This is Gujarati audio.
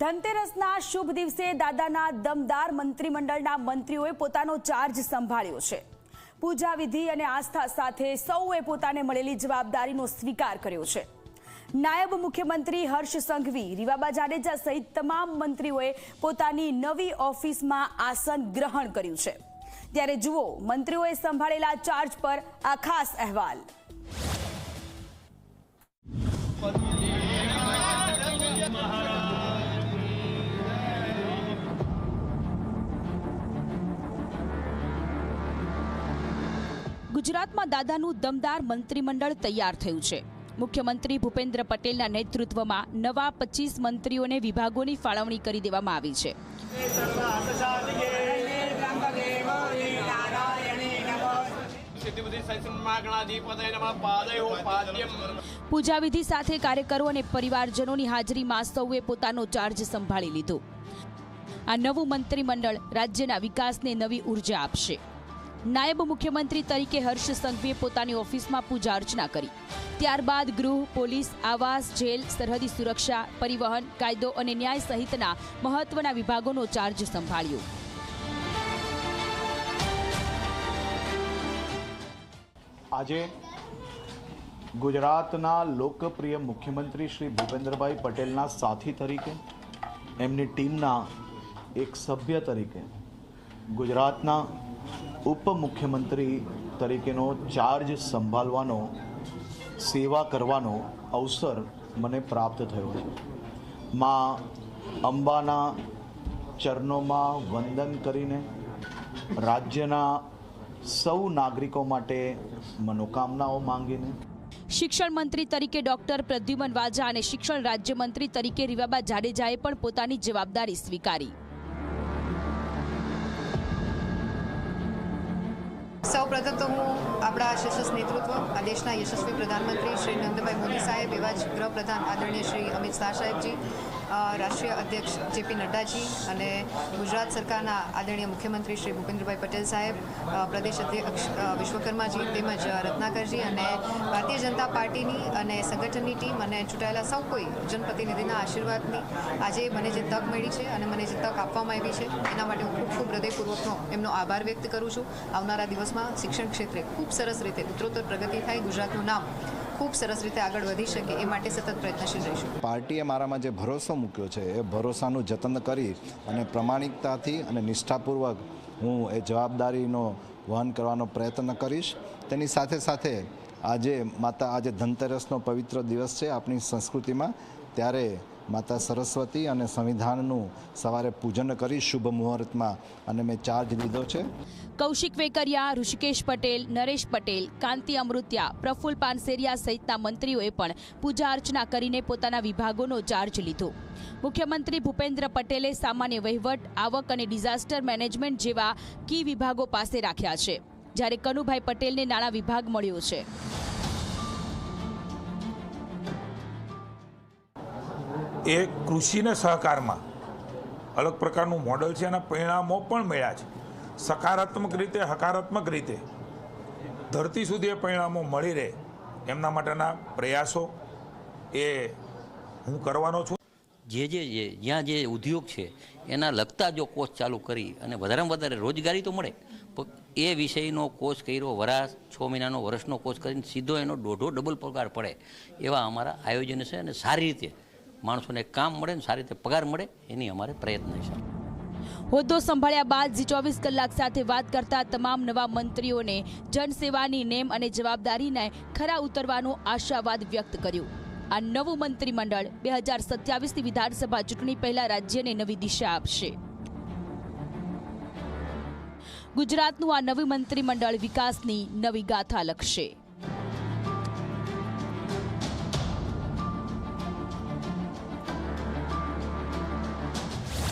ધનતેરસના શુભ દિવસે દાદાના દમદાર મંત્રીમંડળના મંત્રીઓએ પોતાનો ચાર્જ સંભાળ્યો છે. પૂજા વિધિ અને આસ્થા સાથે સૌએ પોતાને મળેલી જવાબદારીનો સ્વીકાર કર્યો છે. નાયબ મુખ્યમંત્રી હર્ષ સંઘવી, રીવાબા જાડેજા સહિત તમામ મંત્રીઓએ પોતાની નવી ઓફિસમાં આસન ગ્રહણ કર્યું છે. ત્યારે જુઓ, મંત્રીઓએ સંભાળેલા ચાર્જ પર આ ખાસ અહેવાલ. ગુજરાતમાં દાદાનું દમદાર મંત્રીમંડળ તૈયાર થયું છે. મુખ્યમંત્રી ભૂપેન્દ્ર પટેલના નેતૃત્વમાં નવા પચીસ મંત્રીઓને વિભાગોની ફાળવણી કરી દેવામાં આવી છે. સિદ્ધિબુદ્ધિ સંસન્મા ગણાધિપતય નમઃ પાદયો પાદ્યમ પૂજા વિધિ સાથે કાર્યકરો અને પરિવારજનોની હાજરીમાં સૌએ પોતાનો ચાર્જ સંભાળી લીધો. આ નવું મંત્રીમંડળ રાજ્યના વિકાસને નવી ઊર્જા આપશે. નાયબ મુખ્યમંત્રી તરીકે હર્ષ સંઘવીએ પોતાની ઓફિસમાં પૂજા અર્ચના કરી. ત્યારબાદ ગૃહ, પોલીસ, આવાસ, જેલ, સરહદી સુરક્ષા, પરિવહન, કાયદો અને ન્યાય સહિતના મહત્વના વિભાગોનો ચાર્જ સંભાળ્યો. આજે ગુજરાતના લોકપ્રિય મુખ્યમંત્રી શ્રી ભૂપેન્દ્રભાઈ પટેલના સાથી તરીકે, એમની ટીમના એક સભ્ય તરીકે ગુજરાતના ઉપમુખ્યમંત્રી તરીકેનો ચાર્જ સંભાળવાનો, સેવા કરવાનો અવસર મને પ્રાપ્ત થયો છે. માં અંબાના ચરણોમાં વંદન કરીને રાજ્યના સૌ નાગરિકો માટે મનોકામનાઓ માંગીને શિક્ષણ મંત્રી તરીકે ડોક્ટર પ્રદ્યુમન વાજા અને શિક્ષણ રાજ્યમંત્રી તરીકે રીવાબા જાડેજાએ પણ પોતાની જવાબદારી સ્વીકારી. સૌ પ્રથમ તો હું આપણા સશસ્ત્ર નેતૃત્વ આ દેશના યશસ્વી પ્રધાનમંત્રી શ્રી નરેન્દ્રભાઈ મોદી સાહેબ એવા જ ગૃહપ્રધાન આદરણીય શ્રી અમિત શાહ સાહેબજી રાષ્ટ્રીય અધ્યક્ષ જેપી નડ્ડાજી અને ગુજરાત સરકારના આદરણીય મુખ્યમંત્રી શ્રી ભૂપેન્દ્રભાઈ પટેલ સાહેબ પ્રદેશ અધ્યક્ષ વિશ્વકર્માજી તેમજ રત્નાકરજી અને ભારતીય જનતા પાર્ટીની અને સંગઠનની ટીમ અને ચૂંટાયેલા સૌ કોઈ જનપ્રતિનિધિના આશીર્વાદની આજે મને જે તક મળી છે અને મને જે તક આપવામાં આવી છે, એના માટે હું ખૂબ ખૂબ હૃદયપૂર્વકનો એમનો આભાર વ્યક્ત કરું છું. આવનારા દિવસમાં શિક્ષણ ક્ષેત્રે ખૂબ સરસ રીતે ઉત્તરોત્તર પ્રગતિ થાય. ગુજરાતનું નામ ખૂબ સરસ રીતે આગળ વધી શકે એ માટે સતત પ્રયત્નશીલ રહીશું. પાર્ટીએ મારામાં જે ભરોસો મૂક્યો છે, એ ભરોસાનું જતન કરી અને પ્રમાણિકતાથી અને નિષ્ઠાપૂર્વક હું એ જવાબદારીનો વહન કરવાનો પ્રયત્ન કરીશ. તેની સાથે સાથે આજે માતા, આજે ધનતેરસનો પવિત્ર દિવસ છે આપણી સંસ્કૃતિમાં. ત્યારે માતા સરસ્વતી અને સંવિધાનનું સવારે પૂજન કરી શુભ મુહૂર્તમાં અને મેં ચાર્જ લીધો છે. કૌશિક વેકરિયા, ઋષિકેશ પટેલ, નરેશ પટેલ, કાંતિ અમૃત્યા પ્રફુલ્લ પાનસેરિયા સહિતના મંત્રીઓએ પણ પૂજા અર્ચના કરીને પોતાના વિભાગોનો ચાર્જ લીધો. મુખ્યમંત્રી ભૂપેન્દ્ર પટેલે સામાન્ય વહીવટ, આવક અને ડિઝાસ્ટર મેનેજમેન્ટ જેવા કી વિભાગો પાસે રાખ્યા છે, જ્યારે કનુભાઈ પટેલને નાણાં વિભાગ મળ્યો છે. એ કૃષિને સહકારમાં અલગ પ્રકારનું મોડલ છે, એના પરિણામો પણ મળ્યા છે. સકારાત્મક રીતે, હકારાત્મક રીતે ધરતી સુધી એ પરિણામો મળી રહે, એમના માટેના પ્રયાસો એ હું કરવાનો છું. જે જે જે, જ્યાં જે ઉદ્યોગ છે, એના લગતા જો કોર્સ ચાલુ કરી અને વધારેમાં વધારે રોજગારી તો મળે, પણ એ વિષયનો કોર્સ કર્યો વરાસ છ મહિનાનો વર્ષનો કોર્સ કરીને સીધો એનો દોઢો ડબલ પગાર પડે, એવા અમારા આયોજન છે અને સારી રીતે માણસોને કામ મળે ને સારી રીતે પગાર મળે, એની અમારે પ્રયત્ન છે. હોદ્દો સંભાળ્યા બાદ જી ચોવીસ કલાક સાથે વાત કરતા તમામ નવા મંત્રીઓને જનસેવાની નેમ અને જવાબદારીને ખરા ઉતરવાનો આશાવાદ વ્યક્ત કર્યો. આ નવું મંત્રીમંડળ બે હજાર સત્યાવીસની વિધાનસભા ચૂંટણી પહેલા રાજ્યને નવી દિશા આપશે. ગુજરાતનું આ નવું મંત્રીમંડળ વિકાસની નવી ગાથા લખશે.